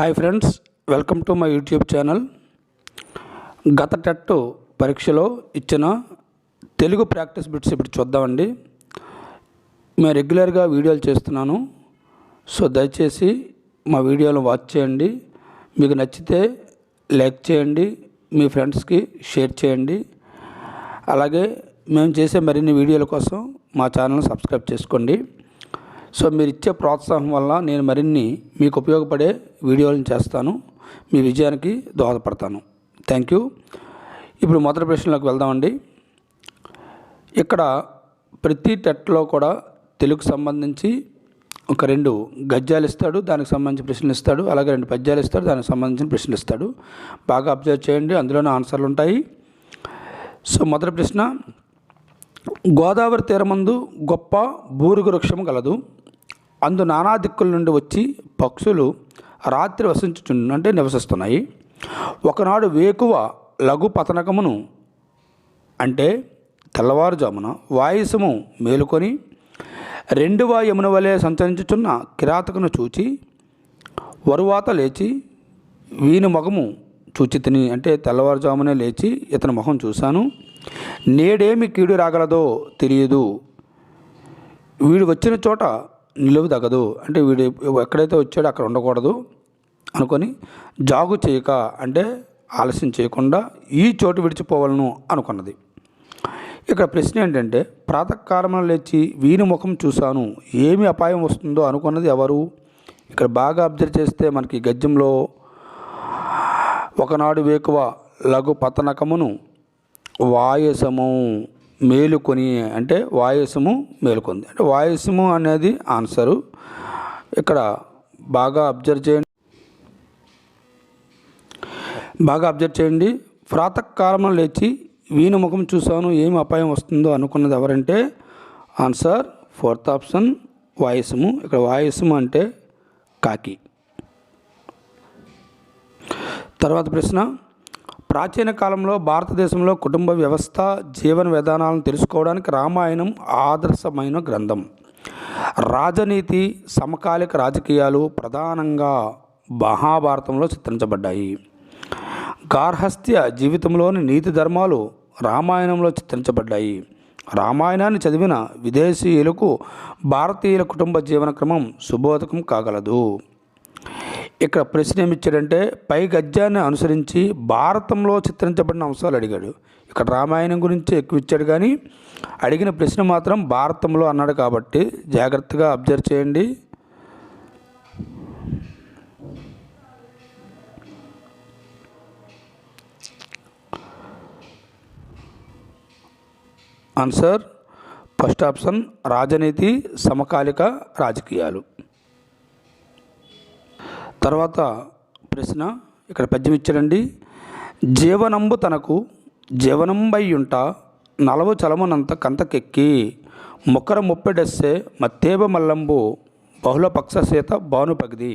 Hi friends welcome to my YouTube channel. గత TET పరీక్షలో ఇచ్చిన తెలుగు ప్రాక్టీస్ బిట్స్ ఇప్పుడు చూద్దామండి. మేము రెగ్యులర్గా వీడియోలు చేస్తున్నాను. సో దయచేసి మా వీడియోలు వాచ్ చేయండి. మీకు నచ్చితే లైక్ చేయండి మీ ఫ్రెండ్స్కి షేర్ చేయండి. అలాగే మేము చేసే మరిన్ని వీడియోల కోసం మా ఛానల్ సబ్స్క్రైబ్ చేసుకోండి. సో మీరు ఇచ్చే ప్రోత్సాహం వల్ల నేను మరిన్ని మీకు ఉపయోగపడే వీడియోలను చేస్తాను. మీ విజయానికి దోహదపడతాను. Thank you. ఇప్పుడు మొదటి ప్రశ్నలోకి వెళ్దామండి. ఇక్కడ ప్రతి టెట్లో కూడా తెలుగు సంబంధించి ఒక రెండు గద్యాలు ఇస్తాడు దానికి సంబంధించిన ప్రశ్నలు ఇస్తాడు అలాగే రెండు పద్యాలు ఇస్తాడు దానికి సంబంధించిన ప్రశ్నలు ఇస్తాడు. బాగా అబ్జర్వ్ చేయండి అందులోనే ఆన్సర్లు ఉంటాయి. సో మొదటి ప్రశ్న గోదావరి తీరమందు గొప్ప బూరుగు వృక్షము గలదు. అందు నానా దిక్కుల నుండి వచ్చి పక్షులు రాత్రి వసించుచుంటే నివసిస్తున్నాయి. ఒకనాడు వేకువ లఘు పతనకమును అంటే తెల్లవారుజామున వాయుసము మేలుకొని రెండు యమున వలె సంచరించుచున్న కిరాతకును చూచి వరువాత లేచి వీని మొగము చూచి తిని అంటే తెల్లవారుజామునే లేచి ఇతని మొహం చూశాను. నేడేమి కీడు రాగలదో తెలియదు. వీడు వచ్చిన చోట నిలువు తగదు అంటే వీడు ఎక్కడైతే వచ్చాడో అక్కడ ఉండకూడదు అనుకొని జాగు చేయక అంటే ఆలస్యం చేయకుండా ఈ చోటు విడిచిపోవాలను అనుకున్నది. ఇక్కడ ప్రశ్న ఏంటంటే ప్రాతకాలంలో లేచి వీని ముఖం చూశాను. ఏమి అపాయం వస్తుందో అనుకున్నది ఎవరు? ఇక్కడ బాగా అబ్జర్వ్ చేస్తే మనకి గద్యంలో ఒకనాడు వేకువ లఘు పతనకమును వాయసము. మేలుకొని అంటే వాయసము మేలుకుంది. అంటే వాయసము అనేది ఆన్సరు. ఇక్కడ బాగా అబ్జర్వ్ చేయండి. బాగా అబ్జర్వ్ చేయండి. ప్రాతకాలంలో లేచి వీణు ముఖం చూశాను ఏమి అపాయం వస్తుందో అనుకున్నది ఎవరంటే ఆన్సర్ ఫోర్త్ ఆప్షన్ వాయుసము ఇక్కడ వాయుసము అంటే కాకి. తర్వాత ప్రశ్న ప్రాచీన కాలంలో భారతదేశంలో కుటుంబ వ్యవస్థ జీవన విధానాలను తెలుసుకోవడానికి రామాయణం ఆదర్శమైన గ్రంథం. రాజనీతి సమకాలిక రాజకీయాలు ప్రధానంగా మహాభారతంలో చిత్రించబడ్డాయి. గార్హస్థ్య జీవితంలోని నీతి ధర్మాలు రామాయణంలో చిత్రించబడ్డాయి. రామాయణాన్ని చదివిన విదేశీయులకు భారతీయుల కుటుంబ జీవన క్రమం సుబోధకం కాగలదు. ఇక్కడ ప్రశ్న ఏమిచ్చాడంటే పై గద్యాన్ని అనుసరించి భారతంలో చిత్రించబడిన అంశాలు అడిగాడు. ఇక్కడ రామాయణం గురించి ఎక్కువ ఇచ్చాడు కానీ అడిగిన ప్రశ్న మాత్రం భారతంలో అన్నాడు కాబట్టి జాగ్రత్తగా అబ్జర్వ్ చేయండి. ఆన్సర్ ఫస్ట్ ఆప్షన్ రాజనీతి సమకాలిక రాజకీయాలు. తర్వాత ప్రశ్న ఇక్కడ పద్యం ఇచ్చారండి జీవనంబు తనకు జీవనంబయ్యుంట నలవు చలమునంత కంతకెక్కి ముక్కర ముప్పెడస్సే మత్తేబ మల్లంబు బహుళ పక్ష సీత భానుపగిది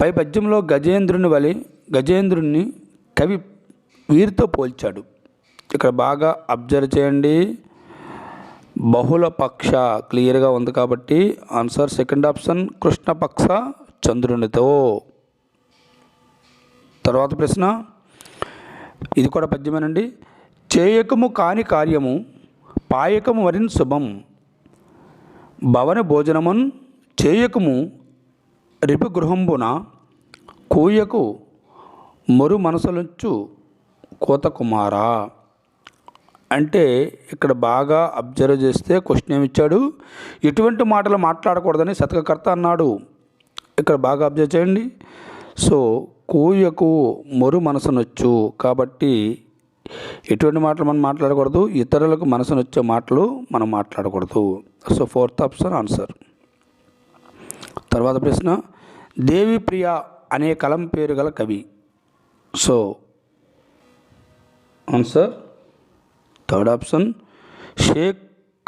పై పద్యంలో గజేంద్రుని వలి గజేంద్రుణ్ణి కవి వీరితో పోల్చాడు. ఇక్కడ బాగా అబ్జర్వ్ చేయండి. బహుళ పక్ష క్లియర్గా ఉంది కాబట్టి ఆన్సర్ సెకండ్ ఆప్షన్ కృష్ణపక్ష చంద్రునితో. తర్వాత ప్రశ్న. ఇది కూడా పద్యమేనండి. చేయకము కాని కార్యము పాయకము వరిన్ శుభం. భవన భోజనమున్ చేయకము రిపుగృహంబున కూయకు మరు మనసులొచ్చు కోత కుమారా. అంటే ఇక్కడ బాగా అబ్జర్వ్ చేస్తే క్వశ్చన్ ఏమిచ్చాడు? ఎటువంటి మాటలు మాట్లాడకూడదని శతకకర్త అన్నాడు. ఇక్కడ బాగా అబ్జర్వ్ చేయండి. సో కూయకు మొరు మనసునొచ్చు. కాబట్టి ఎటువంటి మాటలు మనం మాట్లాడకూడదు. ఇతరులకు మనసునొచ్చే మాటలు మనం మాట్లాడకూడదు. సో ఫోర్త్ ఆప్షన్ ఆన్సర్ తర్వాత ప్రశ్న దేవి ప్రియ అనే కలం పేరు గల కవి. So answer third option Shaik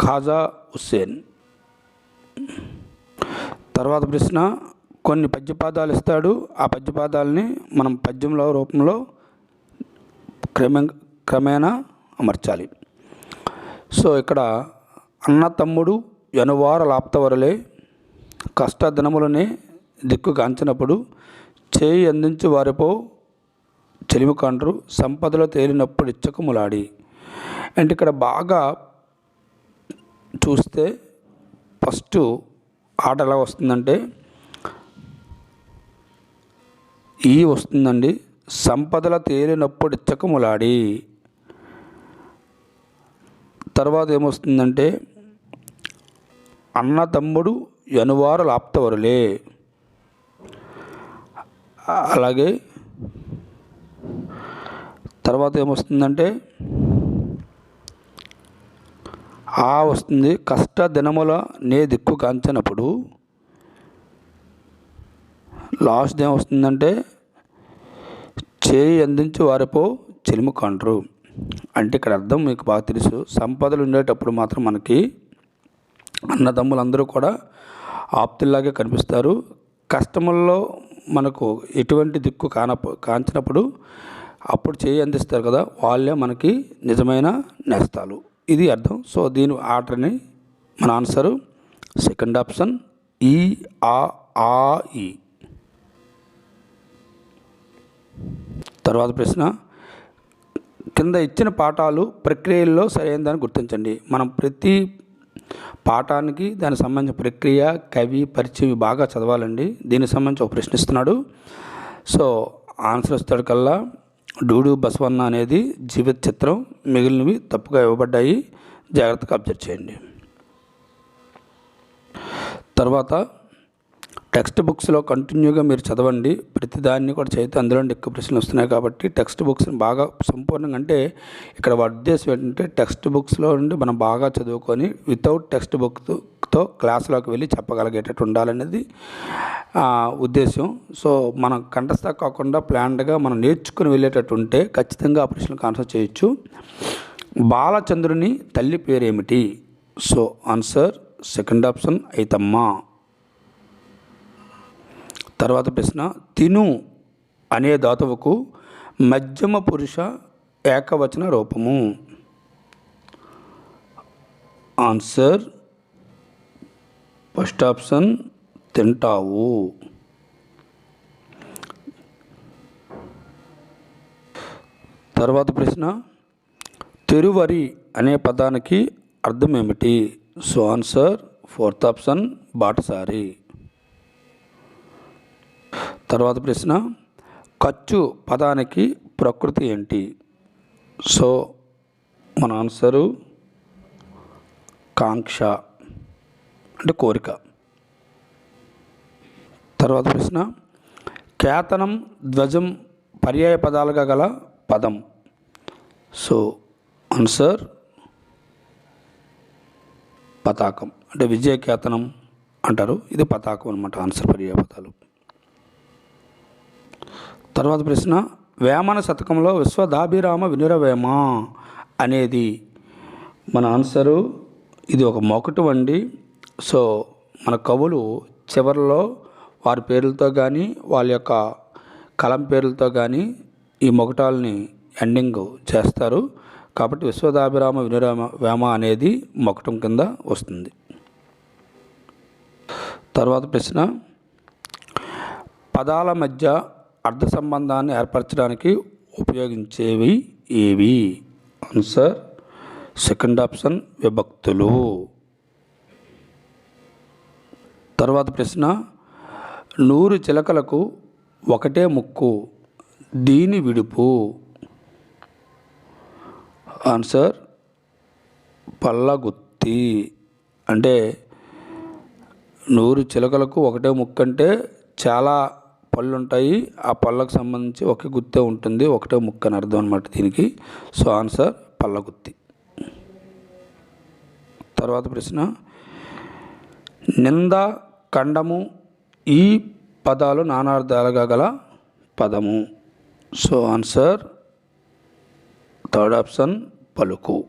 Khaja Hussain. తర్వాత ప్రశ్న కొన్ని పద్యపాదాలు ఇస్తాడు. ఆ పద్యపాదాలని మనం పద్యంలో రూపంలో క్రమే క్రమేణా అమర్చాలి. సో ఇక్కడ అన్న తమ్ముడు ఎనువార లాప్తవరలే కష్టదినములనే దిక్కుగాంచినప్పుడు చేయి అందించి వారిపో చెలిమి కాండ్రు సంపదలో తేలినప్పుడు ఇచ్చకములాడి. అంటే ఇక్కడ బాగా చూస్తే ఫస్ట్ ఆట ఎలా వస్తుందంటే ఈ వస్తుందండి. సంపదల తేలినప్పుడు ఇచ్చకములాడి. తర్వాత ఏమొస్తుందంటే అన్న తమ్ముడు యనువారు లాప్తవరులే. అలాగే తర్వాత ఏమొస్తుందంటే ఆ వస్తుంది కష్ట దినముల నే దిక్కు కాంచినప్పుడు లాస్ట్ ఏం వస్తుందంటే చేయి అందించి వారిపో చెలిమి కండ్రు. అంటే ఇక్కడ అర్థం మీకు బాగా తెలుసు. సంపదలు ఉండేటప్పుడు మాత్రం మనకి అన్నదమ్ములందరూ కూడా ఆప్తుల్లాగే కనిపిస్తారు. కష్టముల్లో మనకు ఎటువంటి దిక్కు కాన కాంచినప్పుడు అప్పుడు చేయి అందిస్తారు కదా వాళ్ళే మనకి నిజమైన నేస్తాలు. ఇది అర్థం. సో దీని ఆర్డర్ని మన ఆన్సరు సెకండ్ ఆప్షన్ ఈ ఆ ఆ ఈ. తర్వాత ప్రశ్న కింద ఇచ్చిన పాఠాలు ప్రక్రియల్లో సరైనదని గుర్తించండి. మనం ప్రతి పాఠానికి దానికి సంబంధించిన ప్రక్రియ కవి పరిచయం బాగా చదవాలండి. దీనికి సంబంధించి ఒక ప్రశ్నిస్తున్నాడు సో ఆన్సర్ ఇస్తాడు కల్లా డూడు బసవన్న అనేది జీవిత చిత్రం మిగిలినవి తప్పుగా ఇవ్వబడ్డాయి. జాగ్రత్తగా అబ్జర్వ్ చేయండి. తర్వాత టెక్స్ట్ బుక్స్లో కంటిన్యూగా మీరు చదవండి. ప్రతిదాన్ని కూడా చదివితే అందులో ఎక్కువ ప్రశ్నలు వస్తున్నాయి కాబట్టి టెక్స్ట్ బుక్స్ని బాగా సంపూర్ణంగా అంటే ఇక్కడ ఉద్దేశం ఏంటంటే టెక్స్ట్ బుక్స్లో నుండి మనం బాగా చదువుకొని వితౌట్ టెక్స్ట్ బుక్తో క్లాస్లోకి వెళ్ళి చెప్పగలిగేటట్టు ఉండాలనేది ఉద్దేశం. సో మనం కంటస్థ కాకుండా ప్లాన్డ్గా మనం నేర్చుకుని వెళ్ళేటట్టు ఉంటే ఖచ్చితంగా ఆ ప్రశ్నలకు ఆన్సర్ చేయొచ్చు. బాలచంద్రుని తల్లి పేరేమిటి? సో ఆన్సర్ సెకండ్ ఆప్షన్ అయితమ్మా తర్వాత ప్రశ్న తిను అనే ధాతువుకు మధ్యమ పురుష ఏకవచన రూపము. ఆన్సర్ ఫస్ట్ ఆప్షన్ తింటావు. తర్వాత ప్రశ్న తిరువరి అనే పదానికి అర్థం ఏమిటి సో ఆన్సర్ ఫోర్త్ ఆప్షన్ బాటసారి. తర్వాత ప్రశ్న ఖర్చు పదానికి ప్రకృతి ఏంటి? సో మన ఆన్సరు కాంక్ష అంటే కోరిక. తర్వాత ప్రశ్న కేతనం ధ్వజం పర్యాయ పదాలుగా గల పదం. సో ఆన్సర్ పతాకం. అంటే విజయ కేతనం అంటారు. ఇది పతాకం అనమాట ఆన్సర్ పర్యాయ పదాలు. తర్వాత ప్రశ్న వేమన శతకంలో విశ్వదాభిరామ వినురవేమ అనేది మన ఆన్సరు. ఇది ఒక మొకటి వండి సో మన కవులు చివరిలో వారి పేర్లతో కానీ వాళ్ళ యొక్క కలం పేర్లతో కానీ ఈ మొకటాలని ఎండింగ్ చేస్తారు. కాబట్టి విశ్వదాభిరామ వినురామ వేమ అనేది మొకటం కింద వస్తుంది. తర్వాత ప్రశ్న పదాల మధ్య అర్థ సంబంధాన్ని ఏర్పరచడానికి ఉపయోగించేవి ఏవి? ఆన్సర్ సెకండ్ ఆప్షన్ విభక్తులు. తర్వాత ప్రశ్న నూరు చిలకలకు ఒకటే ముక్కు దీని విడుపు. ఆన్సర్ పల్లగుత్తి అంటే నూరు చిలకలకు ఒకటే ముక్కు అంటే చాలా పళ్ళు ఉంటాయి ఆ పళ్ళకు సంబంధించి ఒకే గుత్తే ఉంటుంది. ఒకటే ముక్క అని అర్థం అనమాట దీనికి. సో ఆన్సర్ పళ్ళ గుత్తి తర్వాత ప్రశ్న. నింద ఖండము ఈ పదాలు నానార్థాలుగా గల పదము. సో ఆన్సర్ థర్డ్ ఆప్షన్ పలుకు.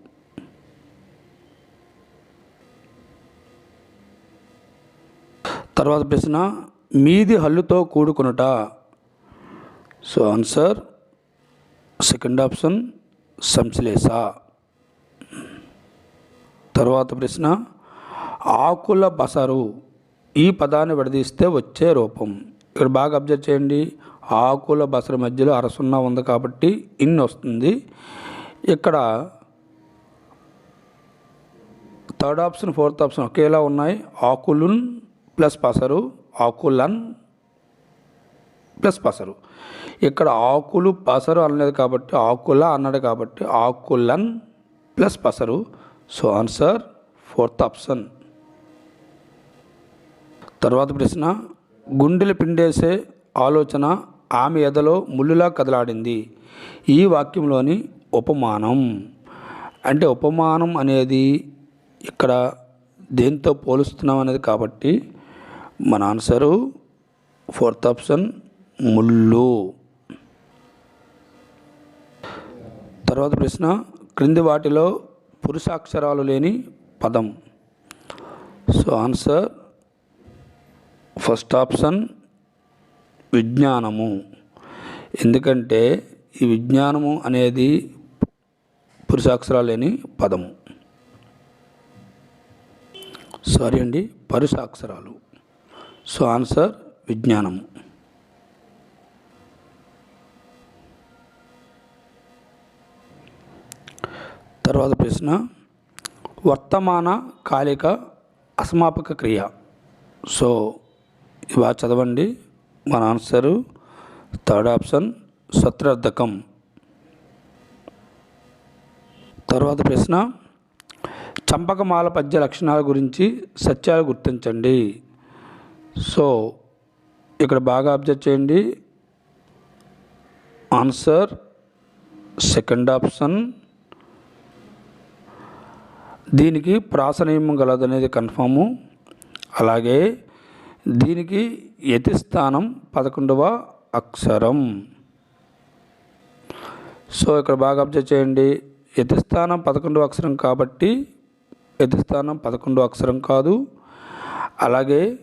తర్వాత ప్రశ్న. మీది హల్లుతో కూడుకునుట. సో ఆన్సర్ సెకండ్ ఆప్షన్ సంశ్లేష. తర్వాత ప్రశ్న ఆకుల బసరు ఈ పదాన్ని విడదీస్తే వచ్చే రూపం. ఇక్కడ బాగా అబ్జర్వ్ చేయండి. ఆకుల బసరు మధ్యలో అరసున్నా ఉంది కాబట్టి ఇన్ వస్తుంది. ఇక్కడ థర్డ్ ఆప్షన్ ఫోర్త్ ఆప్షన్ ఒకేలా ఉన్నాయి. ఆకులున్ ప్లస్ పసరు ఆకులన్ ప్లస్ పసరు. ఇక్కడ ఆకులు పసరు అనలేదు కాబట్టి ఆకుల అన్నాడు కాబట్టి ఆకులన్ ప్లస్ పసరు. So answer fourth option. తర్వాత ప్రశ్న గుండెలు పిండేసే ఆలోచన ఆమె ఎదలో ముళ్ళులా కదలాడింది. ఈ వాక్యంలోని ఉపమానం. అంటే ఉపమానం అనేది ఇక్కడ దేంతో పోలుస్తున్నాం అనేది కాబట్టి మన ఆన్సరు ఫోర్త్ ఆప్షన్ ముళ్ళు తర్వాత ప్రశ్న క్రింది వాటిలో పురుషాక్షరాలు లేని పదం. సో ఆన్సర్ ఫస్ట్ ఆప్షన్ విజ్ఞానము. ఎందుకంటే ఈ విజ్ఞానము అనేది పురుషాక్షరాలు లేని పదము. సారీ అండి పరుషాక్షరాలు. సో ఆన్సర్ విజ్ఞానము తర్వాత ప్రశ్న వర్తమాన కాలిక అసమాపక క్రియ. సో ఇవా చదవండి. మన ఆన్సరు థర్డ్ ఆప్షన్ సత్రార్థకం తర్వాత ప్రశ్న చంపకమాల పద్య లక్షణాల గురించి సత్యాలు గుర్తించండి. సో ఇక్కడ బాగా అబ్జర్వ్ చేయండి. Answer second option. దీనికి ప్రాసనీయం గలదనేది కన్ఫాము. అలాగే దీనికి యతిస్థానం పదకొండవ అక్షరం. సో ఇక్కడ బాగా అబ్జర్వ్ చేయండి. యతిస్థానం పదకొండవ అక్షరం కాబట్టి యతిస్థానం పదకొండవ అక్షరం కాదు. అలాగే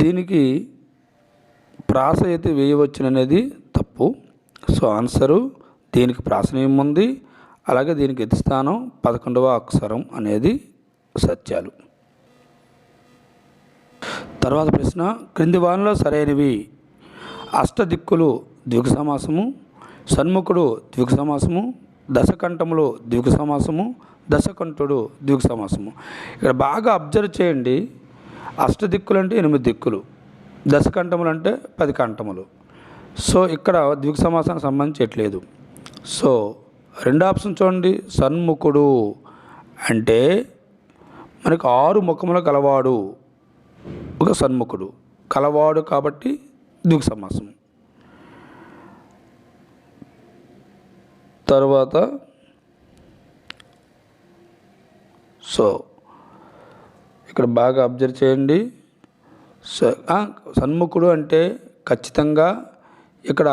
దీనికి ప్రాస అయితే వేయవచ్చుననేది తప్పు. సో ఆన్సరు దీనికి ప్రాసనీయం ఉంది అలాగే దీనికి యతి స్థానం పదకొండవ అక్షరం అనేది సత్యాలు. తర్వాత ప్రశ్న క్రింది వానలో సరైనవి. అష్టదిక్కులు ద్విగ సమాసము సన్ముఖుడు ద్విగ సమాసము దశకంఠములు ద్విగ సమాసము దశకంఠుడు ద్విగ సమాసము ఇక్కడ బాగా అబ్జర్వ్ చేయండి. అష్టదిక్కులు అంటే ఎనిమిది దిక్కులు దశకంఠములు అంటే పది కంఠములు. సో ఇక్కడ ద్విగ సమాసానికి సంబంధించట్లేదు సో రెండు ఆప్షన్ చూడండి. సన్ముఖుడు అంటే మనకు ఆరు ముఖములు కలవాడు ఒక సన్ముఖుడు. కలవాడు కాబట్టి ద్విగ సమాసం. తర్వాత సో ఇక్కడ బాగా అబ్జర్వ్ చేయండి. సన్ముఖుడు అంటే ఖచ్చితంగా ఇక్కడ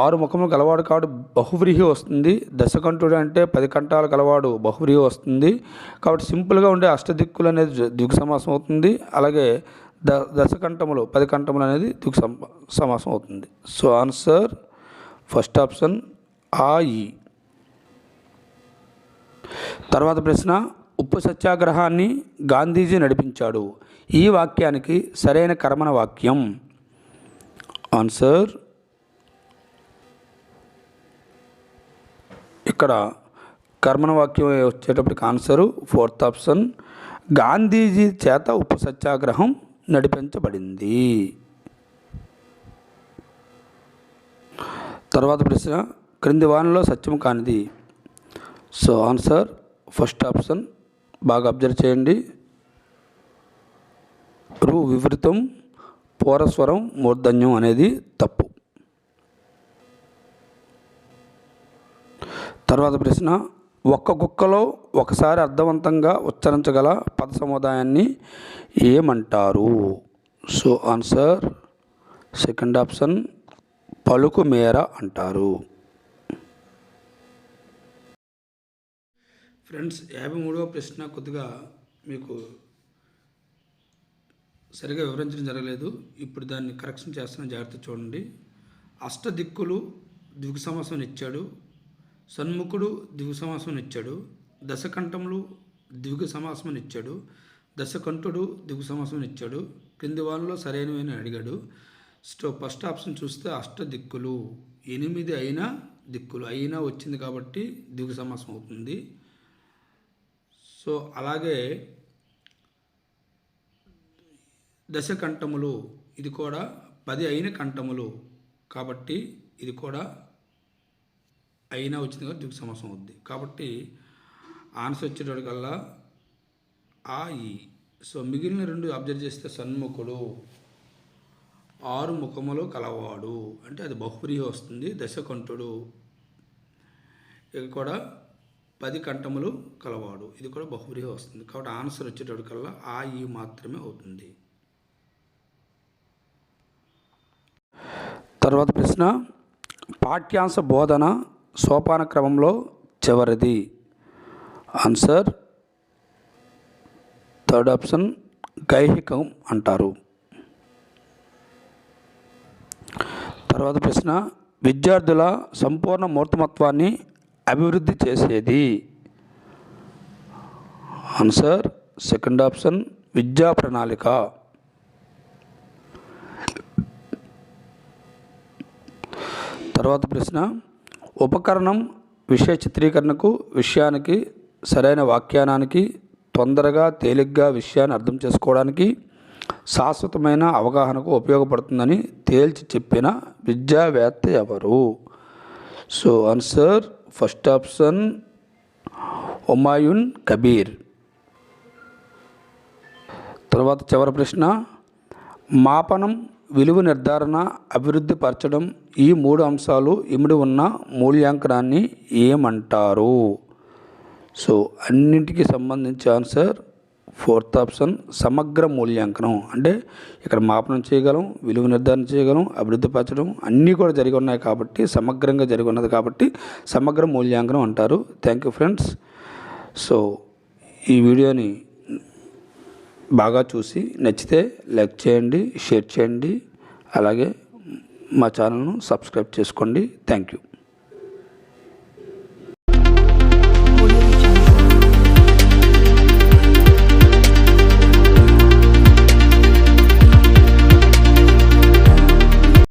ఆరు ముఖములు గలవాడు కాబట్టి బహువ్రీహి వస్తుంది. దశకంఠుడు అంటే పది కంఠాలు గలవాడు బహువ్రీహి వస్తుంది. కాబట్టి సింపుల్గా ఉండే అష్టదిక్కులు అనేది దిగు సమాసం అవుతుంది. అలాగే ద దశకంఠములు పది కంఠములు అనేది దిగు సమాసం అవుతుంది. సో ఆన్సర్ ఫస్ట్ ఆప్షన్ ఆ ఈ. తర్వాత ప్రశ్న ఉప్పు సత్యాగ్రహాన్ని గాంధీజీ నడిపించాడు. ఈ వాక్యానికి సరైన కర్మణ వాక్యం. ఆన్సర్. ఇక్కడ కర్మణ వాక్యం వచ్చేటప్పటికి ఆన్సరు ఫోర్త్ ఆప్షన్. గాంధీజీ చేత ఉప్పు సత్యాగ్రహం నడిపించబడింది. తర్వాత ప్రశ్న క్రింది వానలో సత్యం కానిది. So answer first option. బాగా అబ్జర్వ్ చేయండి. రు వివృతం పూరస్వరం మూర్ధన్యం అనేది తప్పు. తర్వాత ప్రశ్న ఒక్క కుక్కలో ఒకసారి అర్థవంతంగా ఉచ్చరించగల పద సముదాయాన్ని ఏమంటారు? సో ఆన్సర్ సెకండ్ ఆప్షన్ పలుకు మేర అంటారు. ఫ్రెండ్స్ యాభై మూడవ ప్రశ్న కొద్దిగా మీకు సరిగా వివరించడం జరగలేదు. ఇప్పుడు దాన్ని కరెక్షన్ చేస్తున్న జాగ్రత్త చూడండి. అష్టదిక్కులు ద్విగు సమాసం ఇచ్చాడు. సన్ముఖుడు ద్విగు సమాసం ఇచ్చాడు. దశకంఠములు ద్విగు సమాసం ఇచ్చాడు. దశకంఠుడు దిగు సమాసం ఇచ్చాడు. క్రింది వాళ్ళలో సరైనవి అని అడిగాడు. సో ఫస్ట్ ఆప్షన్ చూస్తే అష్ట దిక్కులు. ఎనిమిది అయినా దిక్కులు. అయినా వచ్చింది కాబట్టి దిగు సమాసం అవుతుంది. సో అలాగే దశ కంఠములు ఇది కూడా పది అయిన కంఠములు కాబట్టి ఇది కూడా అయినా వచ్చింది కాబట్టి దిగు సమాసం అవుద్ది. కాబట్టి ఆన్సర్ వచ్చేటప్పటికల్లా ఆ ఈ. సో మిగిలిన రెండు అబ్జర్వ్ చేస్తే సన్ముఖుడు ఆరు ముఖములు కలవాడు. అంటే అది బహుప్రియ వస్తుంది. దశకంఠుడు ఇక కూడా పది కంఠములు కలవాడు. ఇది కూడా బహువ్రీహి వస్తుంది. కాబట్టి ఆన్సర్ వచ్చేటప్పటికల్లా ఆ ఈ మాత్రమే అవుతుంది. తర్వాత ప్రశ్న పాఠ్యాంశ బోధన సోపాన క్రమంలో చివరిది. ఆన్సర్ థర్డ్ ఆప్షన్ గైహికం అంటారు. తర్వాత ప్రశ్న విద్యార్థుల సంపూర్ణ మూర్తమత్వాన్ని అభివృద్ధి చేసేది? ఆన్సర్ సెకండ్ ఆప్షన్ విద్యా ప్రణాళిక. తర్వాత ప్రశ్న ఉపకరణం విషయ చిత్రీకరణకు విషయానికి సరైన వ్యాఖ్యానానికి తొందరగా తేలిగ్గా విషయాన్ని అర్థం చేసుకోవడానికి శాశ్వతమైన అవగాహనకు ఉపయోగపడుతుందని తేల్చి చెప్పిన విద్యావేత్త ఎవరు? So answer first option Humayun Kabir. తర్వాత చివరి ప్రశ్న మాపనం విలువ నిర్ధారణ అభివృద్ధి పరచడం ఈ మూడు అంశాలు ఇమిడి ఉన్న మూల్యాంకనాన్ని ఏమంటారు? సో అన్నింటికి సంబంధించి ఆన్సర్ ఫోర్త్ ఆప్షన్ సమగ్ర మూల్యాంకనం. అంటే ఇక్కడ మాపనం చేయగలం విలువ నిర్ధారణ చేయగలం అభివృద్ధి పరచడం అన్నీ కూడా జరిగి ఉన్నాయి కాబట్టి సమగ్రంగా జరిగి ఉన్నది కాబట్టి సమగ్ర మూల్యాంకనం అంటారు. థ్యాంక్ యూ ఫ్రెండ్స్ సో ఈ వీడియోని బాగా చూసి నచ్చితే లైక్ చేయండి షేర్ చేయండి. అలాగే మా ఛానల్ను సబ్స్క్రైబ్ చేసుకోండి. Thank you